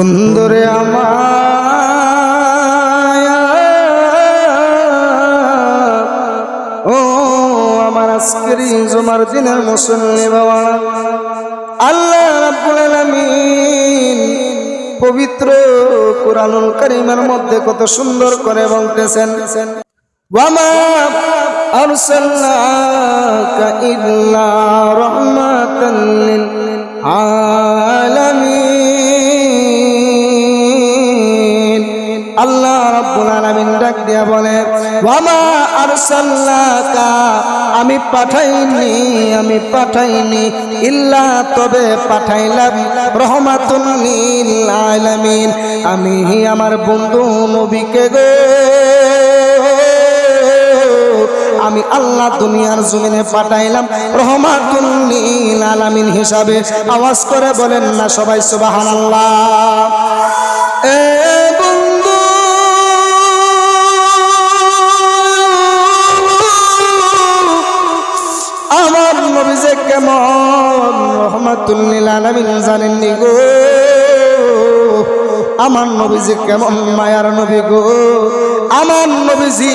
বন্ধুরে আমার ও আমার আজকের জুমার দিনের মুসল্লি বাবা, আল্লাহ রাব্বুল আলামিন পবিত্র কোরআনুল কারীমের মধ্যে কত সুন্দর করে বলতেছেন, ওয়ামা আরসালনাকা ইল্লা রাহমাতাল লিল আলামিন। আল্লাহ রাব্বুল আলামিন ডাক দিয়া বলে, ওয়ামা আরসালনাকা? আমি পাঠাইনি আমি পাঠাইনি, ইল্লা তবে পাঠাইলাম রহমাতুল লিল আলামিন। আমি আমার বন্ধু নবীকে গো। আমি আল্লাহ দুনিয়ার জমিনে পাঠাইলাম রহমাতুল লিল আলামিন হিসাবে। আওয়াজ করে বলেন না সবাই, সুবহানাল্লাহ। রহমাতুল লিল জানেননি গো। আমার নবীজি কেমন মায়ার নবী গো। আমার নবীজি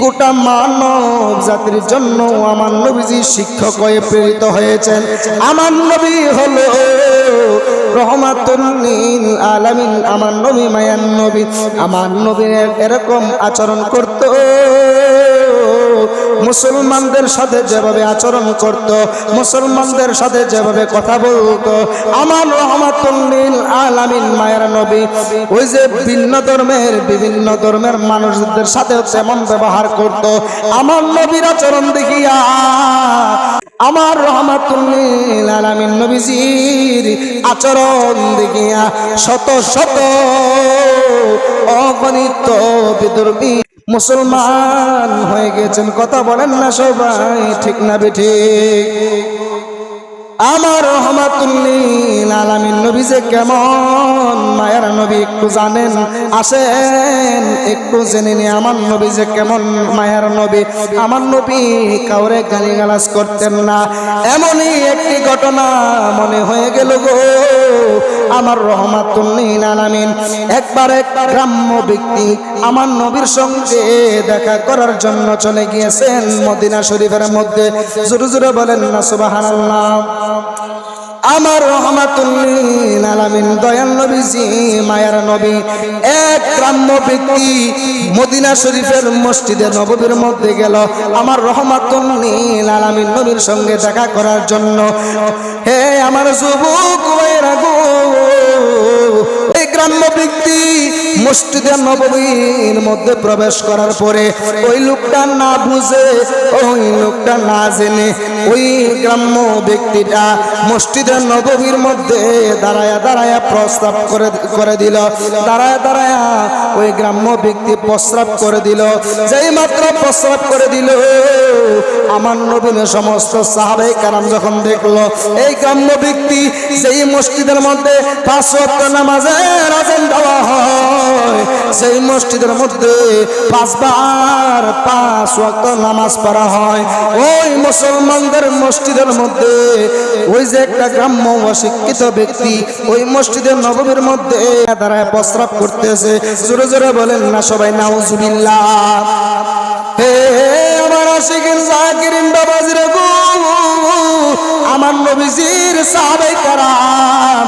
গোটা মানব জাতির জন্য আমার নবীজি শিক্ষক হয়ে প্রেরিত হয়েছেন। আমার নবী হলো রহমাতুল্লিল আলামিন, আমার নবী মায়ার নবী। আমার নবী এরকম আচরণ করতো। মুসলমানদের সাথে যেভাবে আচরণ করত, মুসলমানদের সাথে যেভাবে কথা বলতো, আমার রহমাতুল্লিল আলামিন মায়ের নবী, ওই যে ভিন্ন ধর্মের, বিভিন্ন ধর্মের মানুষদের সাথে তেমন ব্যবহার করত। আমার নবীর আচরণ দেখিয়া আমার রহমাতুল্লিল আলামিন নবীজির আচরণ দেখিয়া শত শত অগণিত বিদর্মী মুসলমান হয়ে গেছেন। কথা বলেন না সবাই ঠিক না বেঠিক? আমার রহমাতুল্লিল আলামিন নবী যে কেমন? মায়ের নবী একটু জানেন, আসেন, একটু জেনে নিয়ে আমার নবী যে কেমন? মায়ের নবী, আমার নবী কাউরে গালিগালাজ করতেন না। এমনই একটি ঘটনা মনে হয়ে গেল গো। আমার রহমাতুল্লিল আলামিন একবার এক গ্রাম্য ব্যক্তি আমার নবীর সঙ্গে দেখা করার জন্য চলে গিয়েছেন মদিনা শরীফের মধ্যে। জোরে জোরে বলেন না, সুবহানাল্লাহ। আমার রহমাতুল্লিন আলামিন, দয়াল নবীজি, মায়ার নবী, এক গ্রাম্য ব্যক্তি মদিনা শরীফের মসজিদে নববীর মধ্যে গেল। আমার রহমাতুল্লিন আলামিন নবীর সঙ্গে দেখা করার জন্য। হে আমার যুবক গো মসজিদে নববীর মধ্যে প্রবেশ করার পরে ওই লোকটা না বুঝে, ওই লোকটা না জেনে ওই গ্রাম্য ব্যক্তিটা মসজিদের নববীর মধ্যে দাঁড়ায়া দাঁড়ায়া প্রস্তাব করে করে দিল। দাঁড়ায়া দাঁড়ায়া ওই গ্রাম্য ব্যক্তি প্রস্রাব করে দিল। যেই মাত্র প্রস্রাব করে দিল, আমার নবীন সমস্ত সাহাবাই কারাম যখন দেখল, এই গ্রাম্য ব্যক্তি সেই মসজিদের মধ্যে পাঁচ নামাজের আজান দেওয়া হয় সেই মসজিদের মধ্যে পাঁচবার পাঁচ ওয়াক্ত নামাজ পড়া হয়। ওই মুসলমানদের মসজিদের মধ্যে, ওই যে একটা গ্রাম্য অশিক্ষিত ব্যক্তি ওই মসজিদের নবমীর মধ্যে দাঁড়ায় প্রস্রাব করতেছে। জোরে জোরে বলেন না সবাই, নাউজুবিল্লাহ। হে আমার আশিকিন জাকিরিন বাবাজিরে গো আমার নবীজির সাহাবাই কারাম,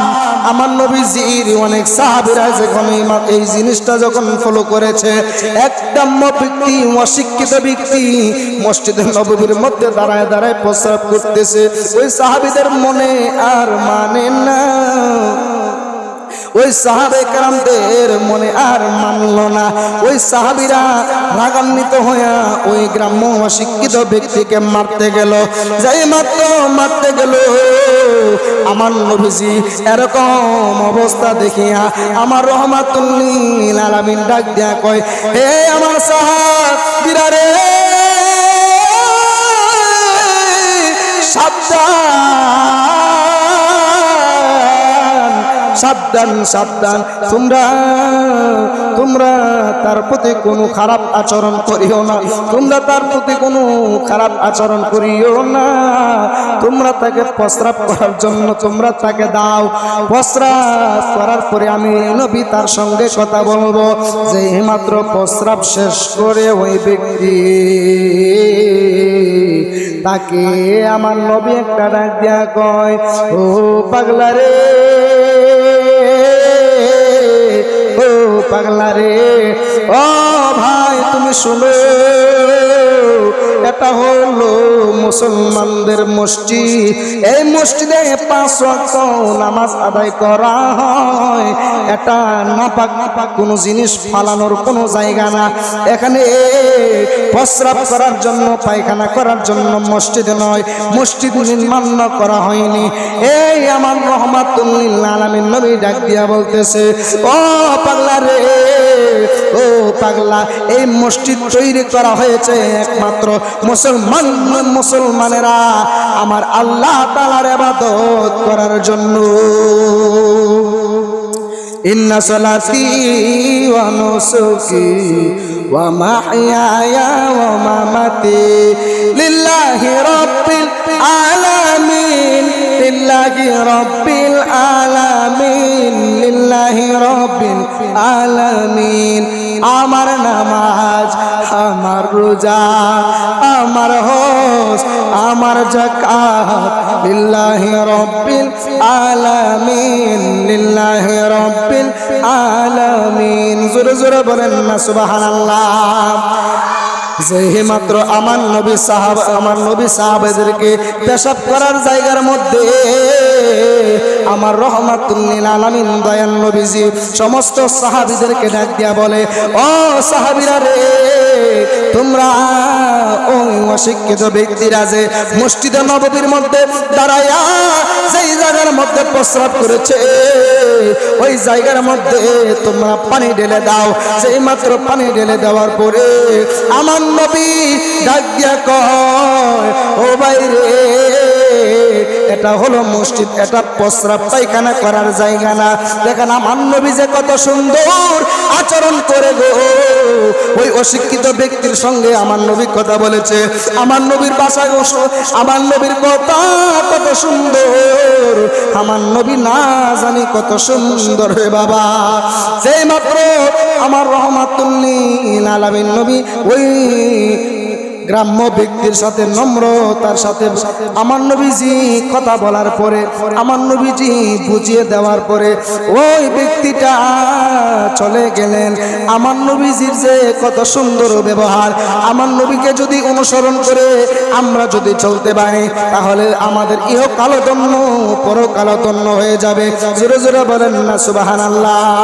আমার নবীজির অনেক সাহাবিরা যখন এই জিনিসটা যখন ফলো করেছে একদম ব্যক্তি, অশিক্ষিত ব্যক্তি মসজিদে নবীর মধ্যে দাঁড়ায় দাঁড়ায় প্রস্রাব করতেছে। ওই সাহাবিদের মনে আর মানে না। ওই সাহাবে কারামদের মনে আর মানল না। ওই সাহাবিরা রাগান্বিত হইয়া ওই গ্রাম্য অশিক্ষিত ব্যক্তিকে মারতে গেল। যাই মাত্র মারতে গেল। আমার নবীজি এরকম অবস্থা দেখিয়া আমার রহমাতুল্লিল আলামিন ডাক দিয়া কয়, হে আমার সাহাবিরা রে সাবধান। সাবধান সাবধান। তোমরা তোমরা তার প্রতি কোনো খারাপ আচরণ করিও না। তোমরা তার প্রতি কোনো খারাপ আচরণ করিও না। তোমরা তাকে প্রস্রাব করার জন্য তোমরা তাকে দাও। প্রস্রাব করার পরে আমি নবী তার সঙ্গে কথা বলব যে মাত্র প্রস্রাব শেষ করে ওই ব্যক্তি তাকে আমার নবী একটা ডাক দিয়া কয়, ও পাগলা রে পাগলা রে। ও ভাই তুমি শুনো এটা হলো মুসলমানদের মসজিদ। এই মসজিদে পাঁচ ওয়াক্ত নামাজ আদায় করা হয়। এটা নাপাক নাপাক কোনো জিনিস ফালানোর কোনো জায়গা না। এখানে প্রস্রাব করার জন্য, পায়খানা করার জন্য মসজিদে নয়। মসজিদ নির্মাণ করা হয়নি। এই আমার রহমাতুল্লিল আলামিন নবী ডাক দিয়া বলতেছে, ও পাগলা রে ও পাগলা এই মসজিদ তৈরি করা হয়েছে একমাত্র মুসলমান মুসলমানেরা আমার আল্লাহ তালার আবাদত করার জন্য إن صلاتي ونسكي ومحياي ومماتي لله رب العالمين لله رب العالمين রবিল আলমিন। আমার নামাজ, আমার রোজা, আমার হজ, আমার যাকাত লিল্লাহি রব্বিল আলামিন, লিল্লাহি রব্বিল আলামিন। জোরে জোরে বলেন না, সুবহানাল্লাহ। যে মাত্র আমার নবী সাহাব আমার নবী সাহাবেদেরকে পেশাব করার জায়গার মধ্যে আমার রহমাতুল্লিল আলামিন দয়ান নবীজি সমস্ত সাহাবিদেরকে ডাক দিয়া বলে, ও সাহাবিরা রে তোমরা ওই অশিক্ষিত ব্যক্তিরা যে মসজিদে নববীর মধ্যে দাঁড়ায়া যেই জায়গার মধ্যে প্রস্রাব করেছে, ওই জায়গার মধ্যে তোমরা পানি ঢেলে দাও। সেই মাত্র পানি ঢেলে দেওয়ার পরে আমার নবী ডাক দিয়া কয়, ও বাইরে এটা হলো মসজিদ, এটা প্রস্রাব, পায়খানা করার জায়গা না। দেখেন আমার নবী যে কত সুন্দর আচরণ করে গো। ওই অশিক্ষিত ব্যক্তির সঙ্গে আমার নবী কথা বলেছে। আমার নবীর বাসা, আমার নবীর কথা কত সুন্দর। আমার নবী না জানি কত সুন্দর রে বাবা। সেই মাত্র আমার রহমাতুল্লিল আলামিন নবী ওই গ্রাম্য ব্যক্তির সাথে নম্রতার সাথে আমার নবীজি কথা বলার পরে, আমার নবীজি বুঝিয়ে দেওয়ার পরে ওই ব্যক্তিটা চলে গেলেন। আমার নবীজির যে কত সুন্দর ব্যবহার, আমার নবীকে যদি অনুসরণ করে আমরা যদি চলতে পারি, তাহলে আমাদের ইহ কালদন্য পর কালদন্য হয়ে যাবে। জোরে জোরে বলেন না সুবাহান আল্লাহ